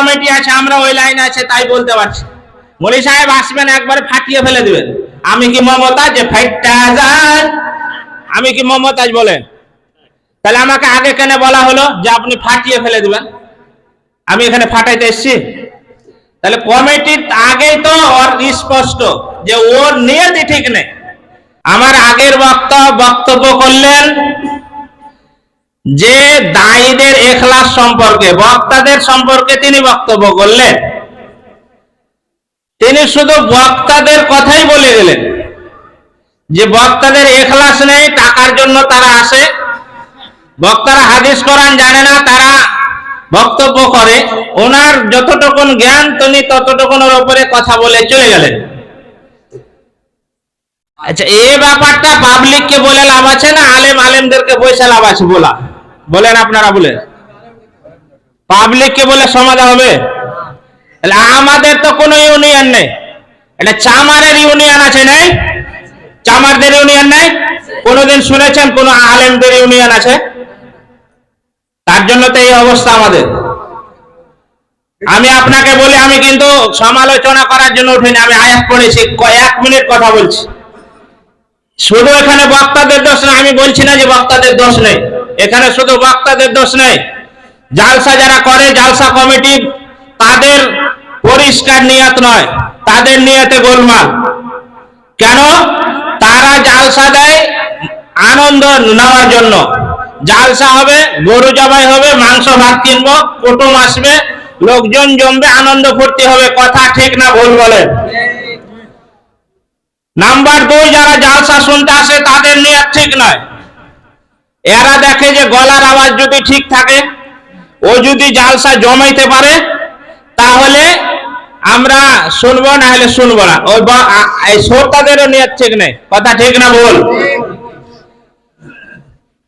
Committee আছে, আমরা ওই লাইনে আছে, তাই বলতে পারছি। মলি সাহেব আসবেন, একবারে ফাটিয়ে ফেলে দিবেন। আমি কি মমতাজ? যায় আমি কি মমতাজ বলেন? তাহলে আমাকে আগে কেন বলা হলো যে আপনি ফাটিয়ে ফেলে দিবেন? আমি এখানে ফাটাইতে এসেছি। তাহলে কমিটির আগেই তো ওর স্পষ্ট যে ওর নিয়তি ঠিক নেই। আমার আগের বক্তা বক্তব্য করলেন যে দায়ীদের এখলাস সম্পর্কে, বক্তাদের সম্পর্কে তিনি বক্তব্য করলেন। তিনি শুধু বক্তাদের কথাই বলে গেলেন যে বক্তাদের এখলাস নেই, টাকার জন্য তারা আসে। বক্তারা হাদিস, কোরআন জানে না, তারা বক্তব্য করে। ওনার যতটুকুন জ্ঞান, তিনি ততটুকুনের উপরে কথা বলে চলে গেলেন। আচ্ছা এই ব্যাপারটা পাবলিককে বলে লাভ আছে না? আলেম, আলেমদেরকে বসে লাভ আছে বলা। বলেন আপনারা বলেন। পাবলিককে বলে সমাধান হবে? তাহলে আমাদের তো কোনো ইউনিয়ন নেই। এটা চামারের ইউনিয়ন আছে নেই? চামারদের ইউনিয়ন নেই? কোনোদিন শুনেছেন কোন আলেমদের ইউনিয়ন আছে? তার জন্য তো এই অবস্থা আমাদের। আমি আপনাকে বলি, আমি কিন্তু সমালোচনা করার জন্য উঠিনি, আমি আয়াত পড়েছি, এক মিনিট কথা বলছি। শুধু এখানে বক্তাদের দোষ নেই আমি বলছি না যে বক্তাদের দোষ নেই। এখানে শুধু বক্তাদের দোষ নেই, জালসা যারা করে, জালসা কমিটি তাদের পরিষ্কার নিয়ত নয়, তাদের নিয়তে গোলমাল। কেন? তারা জালসা দেয় আনন্দ নেওয়ার জন্য। জালসা হবে, গরু জবাই হবে, মাংস ভাত কিনবো, কুটুম আসবে, লোকজন জমবে, আনন্দ ফুর্তি হবে, কথা ঠিক না ভুল বলেন নাম্বার দুই, যারা জালসা শুনতে আসে, তাদের নিয়ত ঠিক নয়। এরা দেখে যে গলার আওয়াজ যদি ঠিক থাকে, ও যদি জালসা জমাইতে পারে, তাহলে আমরা শুনব না। হলে শুনব না ওই শ্রোতাদেরও নিয়ত ঠিক নেই। কথা ঠিক না বল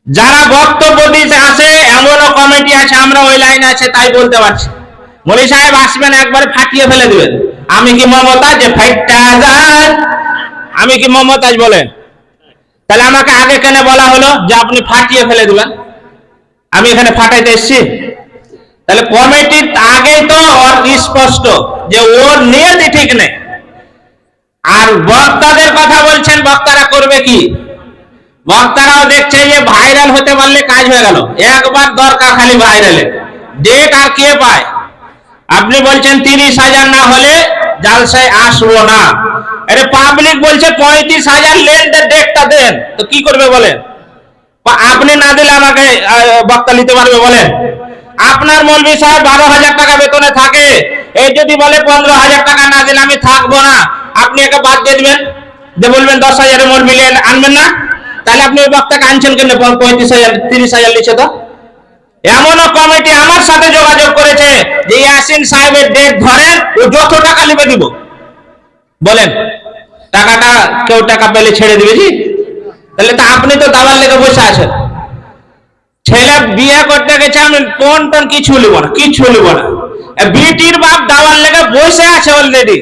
যারা বক্তব্য দিতে আসে, এমনও কমিটি আছে, আমরা ওই লাইনে আছে, তাই বলতে পারছি। মলি সাহেব আসবেন, একবারে ফাটিয়ে ফেলে দিবেন। আমি কি মমতাজ? আমি কি মমতাজ বলেন? তাহলে আমাকে আগে কেন বলা হলো যে আপনি ফাটিয়ে ফেলে দিবেন আমি এখানে ফাটাইতে এসেছি। তাহলে কমিটির আগেই তো স্পষ্ট যে ওর নিয়তি ঠিক নেই। আর বক্তাদের কথা বলছেন, বক্তারা করবে কি? বক্তারাও দেখছে যে ভাইরাল হতে পারলে কাজ হয়ে গেল। একবার দরকার খালি ভাইরালে। ডেট আর কে পায়? আপনি বলছেন তিরিশ হাজার না হলে জালসায় আসব না। আরে পাবলিক বলছে পঁয়ত্রিশ হাজার লেন ডেটটা দেন। তো কি করবে বলেন? বা আপনি না দিলে আমাকে বক্তা নিতে পারবে বলেন? আপনার মৌলবি সাহেব বারো হাজার টাকা বেতনে থাকে। এই যদি বলে পনেরো হাজার টাকা না দিলে আমি থাকব না। আপনি একে বাদ দিয়ে দিবেন। যে বলবেন দশ হাজারের মৌলবি আনবেন না। তাহলে আপনি ওই বক্তাকে আনছেন কেন পঁয়ত্রিশ হাজার, তিরিশ হাজার লিখে তো? এমনও কমিটি আমার সাথে যোগাযোগ করেছে যে ইয়াসিন সাহেবের ডেট ধরেন, ও যত টাকা লিখে দিব। বলেন। টাকাটা কেউ টাকা পেলে ছেড়ে দিবে, জি? তাহলে তো আপনি তো দাবার লেগে বসে আছেন। ছেলে বিয়ে করতে গেছে, আমি কোন টোন কিছু লিব না, কিছু লিব না। বিটির বাপ দাবার লেগে বসে আছে অলরেডি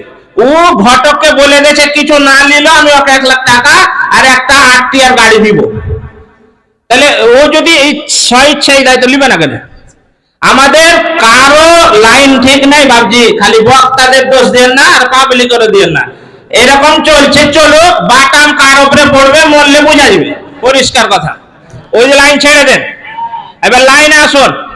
ও ঘটককে বলে দিয়েছে, কিছু না নিল, আমি ওকে এক লাখ টাকা আর একটা আটটি আর গাড়ি দিব। তাহলে ও যদি এই স্বইচ্ছাই দেয় তো লিবে না কেন? আমাদের কারও লাইন ঠিক নাই বাবজি খালি বক্তাদের দোষ দেন না আর পাবলিকেরও দেন না। এরকম চলছে, চলো, বাটাম কার উপরে পড়বে, মরলে বোঝা যাবে। পরিষ্কার কথা। ওই লাইন ছেড়ে দেন। এবার লাইনে আসুন।